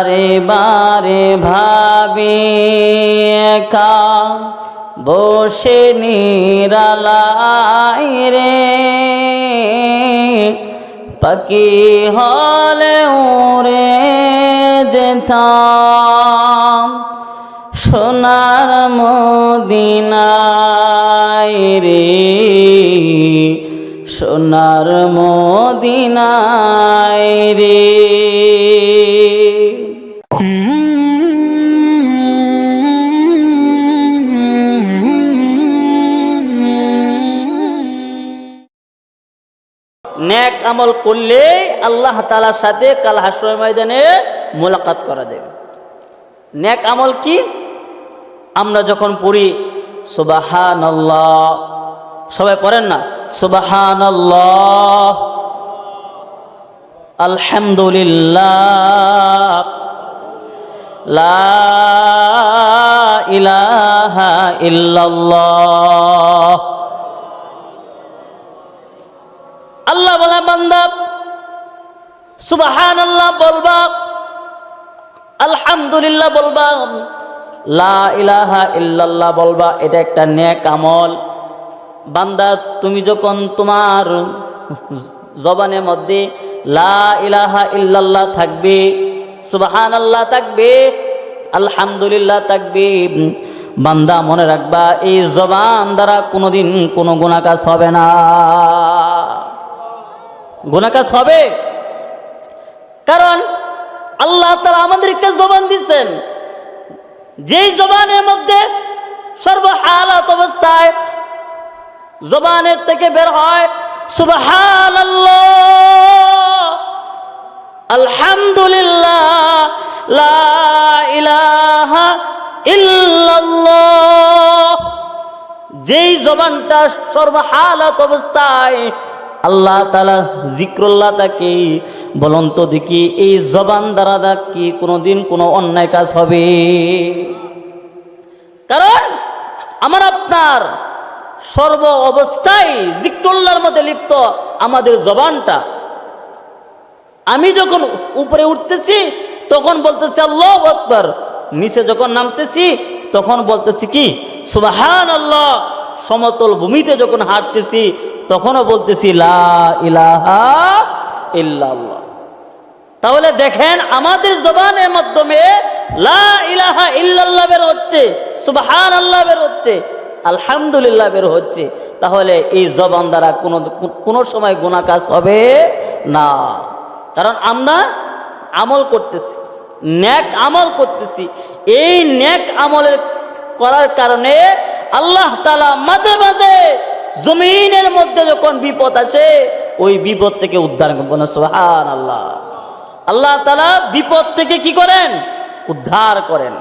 ভারে বারে ভাবি একা বসে নিরালায় রে। পাখি হলে উড়ে যেতাম সোনার মদিনায় রে। সোনার মদিনায় রে। ন্যাক আমল করলে আল্লাহ তালার সাথে কাল হাসর ময়দানে মোলাকাত করা যাবে। ন্যাক আমল কি? আমরা যখন পড়ি সুবাহান সবাই পড়েন না? সুবাহান আলহামদুলিল্লাহ, লা ইলাহা ইল্লাল্লাহ আল্লাহ বলে, বান্দা সুবাহান আল্লাহ বলবা, আলহামদুলিল্লাহ বলবা, লা ইলাহা ইল্লাল্লাহ বলবা, এটা একটা নেক আমল। বান্দা, তুমি যখন তোমার জবানের মধ্যে লা ইলাহা ইল্লাল্লাহ থাকবে সুবাহান আল্লাহ থাকবে, আলহামদুলিল্লাহ থাকবে, বান্দা মনে রাখবা, এই জবান দ্বারা কোনোদিন কোনো গুণাকাজ হবে না। গুণাকাজ হবে। কারণ আল্লাহ তারা আমাদেরকে জবান দিচ্ছেন যেই জবানের মধ্যে সর্ব সর্বহালাত অবস্থায় জবানের থেকে বের হয় সুবহান আলহামদুলিল্লাহ, লা ইলাহা ইল্লাল্লাহ। যেই জবানটা সর্বহালাত অবস্থায় আল্লাহ তালা জিক্রুল্লাহ তাকে বলুন তো দেখি, এই জবান দ্বারা কি কোনোদিন কোনো অন্যায় কাজ হবে? কারণ আমার আপনার সর্ব অবস্থায় জিক্রুল্লাহর মধ্যে লিপ্ত আমাদের জবানটা। আমি যখন উপরে উঠতেছি, তখন বলতেছি আল্লাহ আকবর, নিচে যখন নামতেছি, তখন বলতেছি কি? সুবাহান আল্লাহ সমতল ভূমিতে যখন হাঁটতেছি তখনও বলতেছি, লা ইলাহা ইল্লাল্লাহ। তাহলে দেখেন আমাদের জবানের মাধ্যমে লা ইলাহা ইল্লাল্লাহ বের হচ্ছে সুবহান আল্লাহ বের হচ্ছে, আলহামদুলিল্লাহ বের হচ্ছে। তাহলে এই জবান দ্বারা কোনো কোনো সময় গুণা কাজ হবে না। কারণ আমরা আমল করতেছি, ন্যাক আমল করতেছি। এই ন্যাক আমলের করার কারণে আল্লাহ তালা মাঝে মাঝে জমিনের মধ্যে যখন বিপদ আসে, ওই বিপদ থেকে উদ্ধার করবেন সোহান আল্লাহ আল্লাহ তালা বিপদ থেকে কি করেন? উদ্ধার করেন।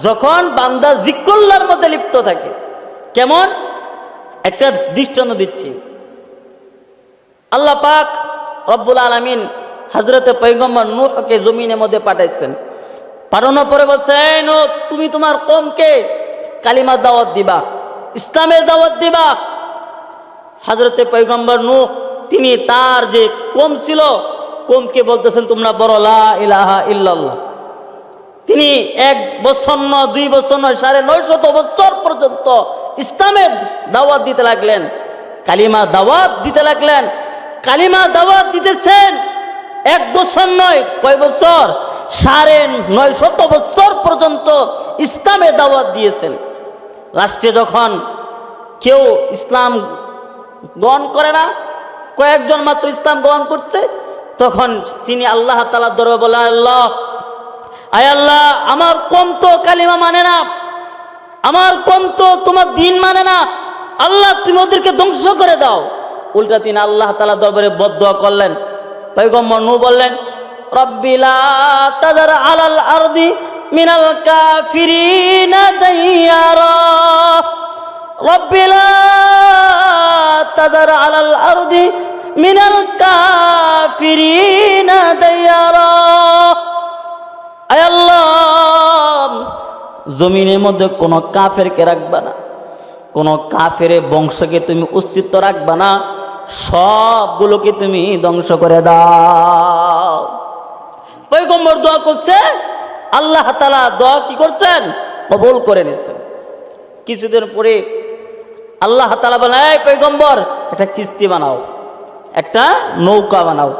যখন বান্দা জিকুল্লার মধ্যে লিপ্ত থাকে, কেমন? একটা দৃষ্টান্ত দিচ্ছি। আল্লাহ পাক রব্বুল আলমিন হজরতে পৈগম্বর নুহকে জমিনের মধ্যে পাঠাইছেন। পাঠানোর পরে বলছে "এই তুমি তোমার কমকে কালিমার দাওয়াত দিবা, ইসলামের দাওয়াত দিবা হজরতে পৈগম্বর নূহ, তিনি তার যে কম ছিল, কমকে বলতেছেন তোমরা বড় লা ইলাহা ইল্লাল্লাহ। তিনি এক বছর নয়, দুই বছর নয়, সাড়ে নয় শত বছর পর্যন্ত ইসলামের দাওয়াত দিতে লাগলেন। কালিমা দাওয়াত দিতে লাগলেন। কালিমা দাওয়াত দিতেছেন এক বছর নয়, কয় বছর? সাড়ে নয় শত বছর পর্যন্ত ইসলামের দাওয়াত দিয়েছেন। লাস্টে যখন কেউ ইসলাম গ্রহণ করে না। কয়েকজন মাত্র ইসলাম গ্রহণ করছে। তখন তিনি আল্লাহ তালা দরবে বলে আল্লাহ, আয় আল্লাহ, আমার কম তো কালিমা মানে না। আমার কম তো তোমার দিন মানে না। আল্লাহ, তুমি ওদেরকে ধ্বংস করে দাও। উল্টা তিনি আল্লাহ তালা দরবারে বদ্ধ করলেন। পয়গম্বর নু বললেন রব্বিলা আলাল আরদি মিনাল কাফিরিনা দাইয়ারা। রব্বিলা তাজার আলাল আরদি মিনাল কাফিরিনা দাইয়ারা। আল্লাহ, জমিনের মধ্যে কোনো কাফেরকে রাখবা না, কোনো কাফের বংশকে তুমি অস্তিত্ব রাখবা না, সবগুলোকে তুমি ধ্বংস করে দাও। পৈগম্বর দোয়া করছে, আল্লাহ তালা দোয়া কি করছেন? কবুল করে নিচ্ছেন। কিছুদিন পরে আল্লাহ তালা বলে এই পৈগম্বর একটা কিস্তি বানাও, একটা নৌকা বানাও।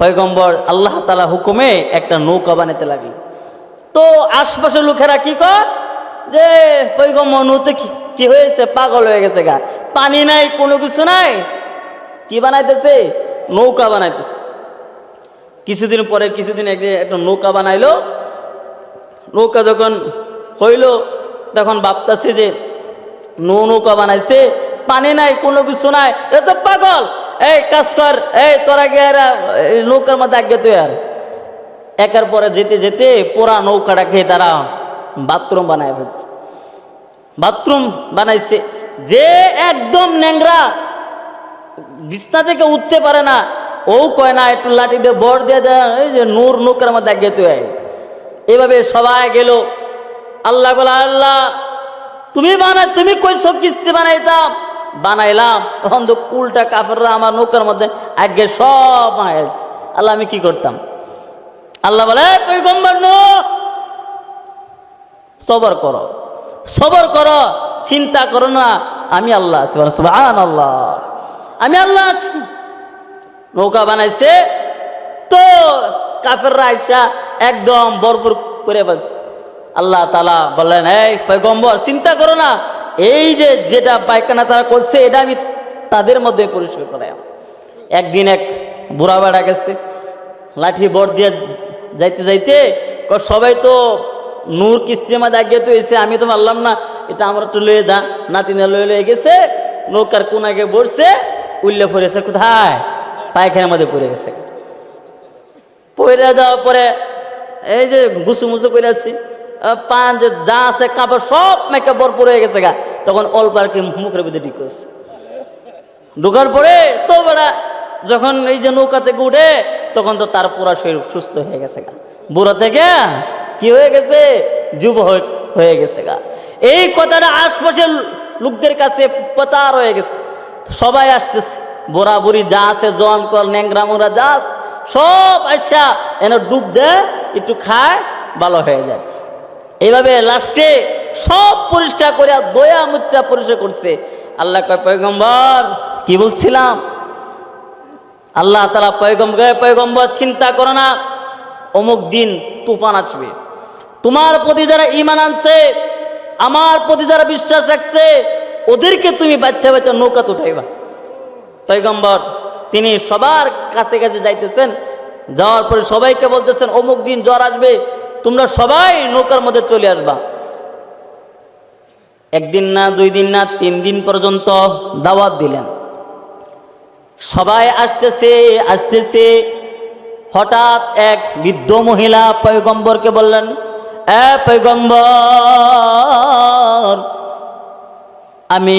পৈগম্বর আল্লাহ তালা হুকুমে একটা নৌকা বানাতে লাগল তো আশপাশের লোকেরা কি কর যে পৈগম্বর নৌতে কি হয়েছে? পাগল হয়ে গেছে গা। পানি নাই, কোনো কিছু নাই। কি বানাইতেছে? নৌকা বানাইতেছে। কিছুদিন পরে, কিছুদিন একটা নৌকা বানাইলো। নৌকা যখন হইল, তখন ভাবতেছে যে নৌ নৌকা বানাইছে, পানি নাই, কোনো কিছু নাই। এ তো পাগল। এই কাজ কর, এই তোরা এই নৌকার মধ্যে আগে তুই আর। একের পরে যেতে যেতে পুরা নৌকাটা খেয়ে তারা বাথরুম বানায় ফেলছে। বাথরুম বানাইছে। যে একদম ন্যাংরা বিছনা থেকে উঠতে পারে না, ও কয় না, একটু লাঠি দিয়ে বর দিয়ে দেয়, এই যে নূর নৌকার মধ্যে আগে তুই। এভাবে সবাই গেল। আল্লাহ বলে, আল্লাহ তুমি বানাই, তুমি কইছো কিস্তি বানাইতাম। বানাইলাম, তখন তো উল্টা কাফেররা আমার নৌকার মধ্যে আগে সব বানাইছে। আল্লাহ, আমি কি করতাম? আল্লাহ বলে "এই পয়গম্বর নো, সবর করো সবর করো, চিন্তা করো না, আমি আল্লাহ আছি। সুবহান আল্লাহ আমি আল্লাহ আছি। নৌকা বানাইছে, তো কাফেররা আইসা একদম ভরপুর করে বলছে আল্লাহ তালা বললেন, এই পয়গম্বর, চিন্তা করো না। এই যে যেটা পায়খানা তারা করছে, এটা আমি তাদের মধ্যে পরিষ্কার করাই একদিন এক বুড়া বেড়া গেছে, লাঠি বর দিয়ে যাইতে যাইতে সবাই তো নূর কিস্তির মাঝে আগে তো এসে আমি তো মারলাম না। এটা আমার একটু লয়ে যা। নাতিনা লয়ে লয়ে গেছে, নৌকার আগে বসছে উল্লে পড়েছে কোথায়? পায়খানার মধ্যে পড়ে গেছে। পড়ে যাওয়ার পরে এই যে গুসু মুসু করে আছি। পান যে আছে, কাপড় সব মেকে ভরপুর হয়ে গেছে গা। তখন অল্প আর কি মুখের ভিতরে ঠিক করছে ঢোকার পরে তো বেড়া যখন এই যে নৌকা থেকে উঠে, তখন তো তার পুরা শরীর সুস্থ হয়ে গেছে গা। বুড়ো থেকে কি হয়ে গেছে? যুব হয়ে- গেছে গা। এই কথাটা আশপাশের লোকদের কাছে প্রচার হয়ে গেছে। সবাই আসতেছে। বুড়া বুড়ি যা আছে জন কর, ন্যাংরা মোরা যা সব আসা, এন ডুব দেয়, একটু খায়, ভালো হয়ে যায়। এইভাবে লাস্টে সব পরিষ্কার করে দয়া মুচ্চা পরিষ্কার করছে। আল্লাহ কয়, পয়গম্বর, কি বলছিলাম? আল্লাহ তালা পয়গম্বর পয়গম্বর চিন্তা করো না, অমুক দিন তুফান আসবে। তোমার প্রতি যারা ইমান আনছে, আমার প্রতি যারা বিশ্বাস রাখছে, ওদেরকে তুমি বাচ্চা বাচ্চা নৌকাতে উঠাইবা। পয়গম্বর, তিনি সবার কাছে কাছে যাইতেছেন, যাওয়ার পরে সবাইকে বলতেছেন, অমুক দিন জ্বর আসবে তোমরা সবাই নৌকার মধ্যে চলে আসবা। একদিন না, দুই দিন না, তিন দিন পর্যন্ত দাওয়াত দিলেন। সবাই আসতেছে আসতেছে। হঠাৎ এক বৃদ্ধ মহিলা পয়গম্বরকে বললেন, এ পয়গম্বর, আমি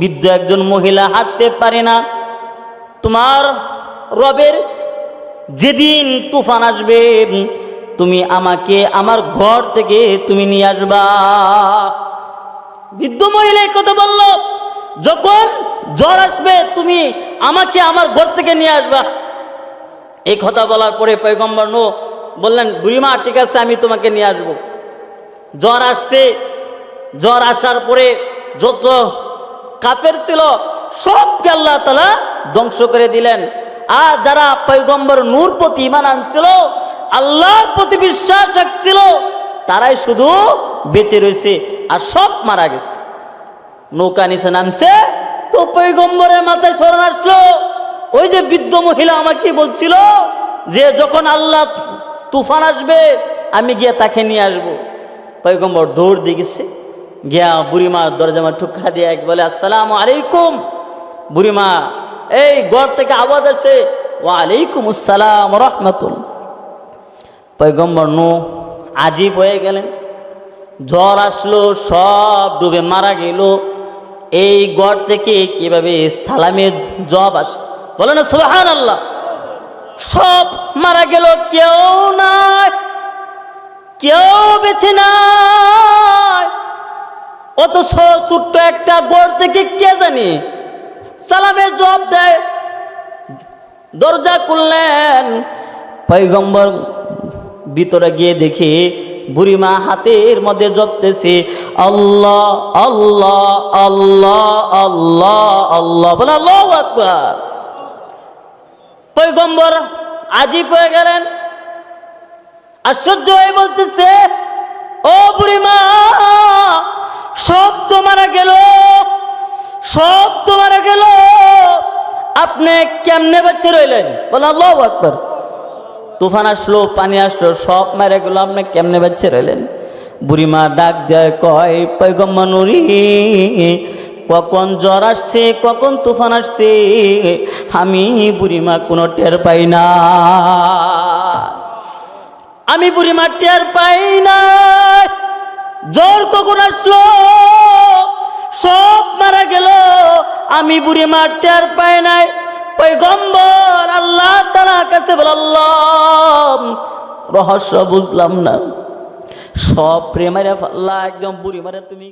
বৃদ্ধ একজন মহিলা, হাঁটতে পারি না। তোমার রবের যেদিন তুফান আসবে তুমি আমাকে আমার ঘর থেকে তুমি নিয়ে আসবা। বৃদ্ধ মহিলা কথা বলল, যখন জ্বর আসবে, তুমি আমাকে আমার ঘর থেকে নিয়ে আসবা। এই কথা বলার পরে পয়গম্বর নো বললেন বুড়িমা ঠিক আছে, আমি তোমাকে নিয়ে আসব। জ্বর আসছে। জ্বর আসার পরে যত কাপের ছিল, সবকে আল্লাহ তালা ধ্বংস করে দিলেন। আর যারা পৈগম্বর নূর প্রতি ইমান আনছিল আল্লাহর প্রতি বিশ্বাস রাখছিল, তারাই শুধু বেঁচে রয়েছে আর সব মারা গেছে। নৌকা নিচে নামছে, তো পৈগম্বরের মাথায় স্মরণ আসলো, ওই যে বৃদ্ধ মহিলা আমাকে বলছিল যে, যখন আল্লাহ তুফান আসবে, আমি গিয়ে তাকে নিয়ে আসব। পৈগম্বর দৌড় দিয়ে গেছে, গিয়া বুড়িমা দরজামা ঠুকা দিয়ে এক বলে, আসসালাম আলাইকুম। বুড়িমা, এই ঘর থেকে আওয়াজ আসে। ওয়ালাইকুম আসসালাম রহমতুল পৈগম্বর নু আজীব হয়ে গেলেন। ঝড় আসলো, সব ডুবে মারা গেল। এই গড় থেকে কীভাবে সালামের জব আসে? বলে না সুহান আল্লাহ সব মারা গেল, কেউ নাই, কেউ বেছে নাই। অত ছোট্ট একটা গড় থেকে কে জানি? সালামের জব দেয়, দরজা খুললেন পৈগম্বর ভিতরে গিয়ে দেখি বুড়িমা হাতের মধ্যে জপতেছে, আল্লাহ আল্লাহ আল্লাহ আল্লাহ আল্লাহ। বলে, আল্লাহ আকবার। পৈগম্বর আজীব হয়ে গেলেন। আশ্চর্য হয়ে বলতেছে, ও বুড়িমা, সব তো মারা গেল, সব তো মারা গেল। আপনি কেমনে বাচ্চা রইলেন? বলে, আল্লাহ আকবর। তুফান আসলো, পানি আসলো সব মারা গেল, আপনি কেমনে বাচ্চা রইলেন? বুড়িমা ডাক দেয়, কয় পৈগম্বনুরি কখন জ্বর আসছে, কখন তুফান আসছে? আমি বুড়িমা কোনো টের পাই না। আমি বুড়িমা টের পাই না। জ্বর কখন আসলো? সব মারা গেল। আমি বুড়ি মা টের পাই নাই। পৈগম্বর আল্লাহ তারা কাছে বললাম রহস্য বুঝলাম না। সব প্রেমারে ফাল্লা, একদম বুড়ি মারে তুমি।